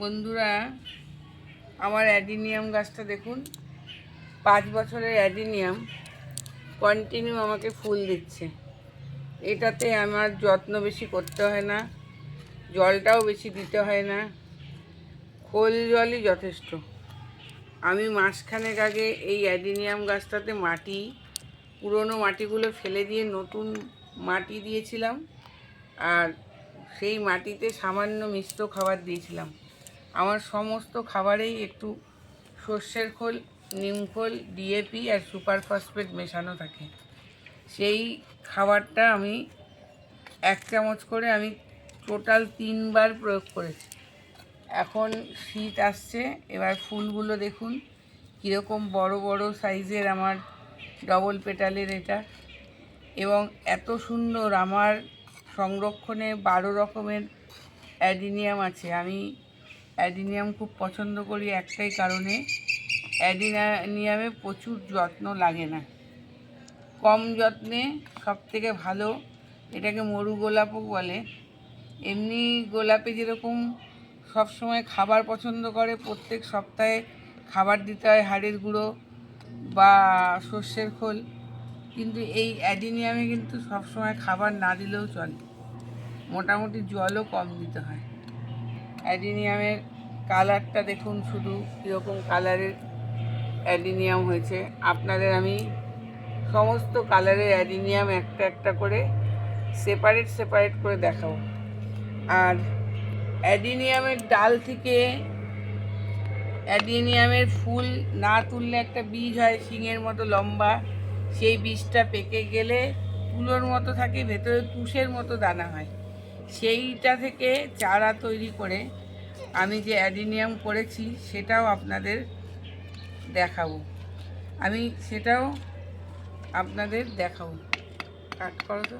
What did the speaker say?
বন্ধুরা, আমার অ্যাডিনিয়াম গাছটা দেখুন। পাঁচ বছরের অ্যাডিনিয়াম কন্টিনিউ আমাকে ফুল দিচ্ছে। এটাতে আমার যত্ন বেশি করতে হয় না, জলটাও বেশি দিতে হয় না, খোল জলই যথেষ্ট। আমি মাসখানেক আগে এই অ্যাডিনিয়াম গাছটাতে মাটি, পুরনো মাটিগুলো ফেলে দিয়ে নতুন মাটি দিয়েছিলাম, আর সেই মাটিতে সামান্য মিশ্র খাবার দিয়েছিলাম। আমার সমস্ত খাবারেই একটু সর্ষের খোল নিমখোল ডিএপি আর সুপার ফসফেট মেশানো থাকে। সেই খাবারটা আমি এক চামচ করে আমি টোটাল তিনবার প্রয়োগ করেছি। এখন শীত আসছে, এবার ফুলগুলো দেখুন, কীরকম বড় বড় সাইজের আমার ডবল পেটালের এটা। এবং এত সুন্দর আমার সংরক্ষণে বারো রকমের অ্যাডিনিয়াম আছে। আমি অ্যাডিনিয়াম খুব পছন্দ করি একটাই কারণে, অ্যাডিনিয়ামে প্রচুর যত্ন লাগে না। কম যত্নে সব থেকে ভালো, এটাকে মরু গোলাপও বলে। এমনি গোলাপে যেরকম সব সময় খাবার পছন্দ করে, প্রত্যেক সপ্তাহে খাবার দিতে হয় হাড়ের গুঁড়ো বা সর্ষের খোল, কিন্তু এই অ্যাডিনিয়ামে কিন্তু সব সময় খাবার না দিলেও চলে। মোটামুটি জলও কম দিতে হয়। অ্যাডিনিয়ামের কালারটা দেখুন, শুধু কীরকম কালারের অ্যাডিনিয়াম হয়েছে। আপনাদের আমি সমস্ত কালারের অ্যাডিনিয়াম একটা একটা করে সেপারেট সেপারেট করে দেখাবো। আর অ্যাডিনিয়ামের ডাল থেকে অ্যাডিনিয়ামের ফুল না তুললে একটা বীজ হয় শিঙের মতো লম্বা। সেই বীজটা পেকে গেলে তুলোর মতো থাকে, ভেতরে তুষের মতো দানা হয়। সেইটা থেকে চারা তৈরি করে আমি যে অ্যাডিনিয়াম করেছি, সেটাও আপনাদের দেখাবো। আমি সেটাও আপনাদের দেখাবো। কাট করো তো।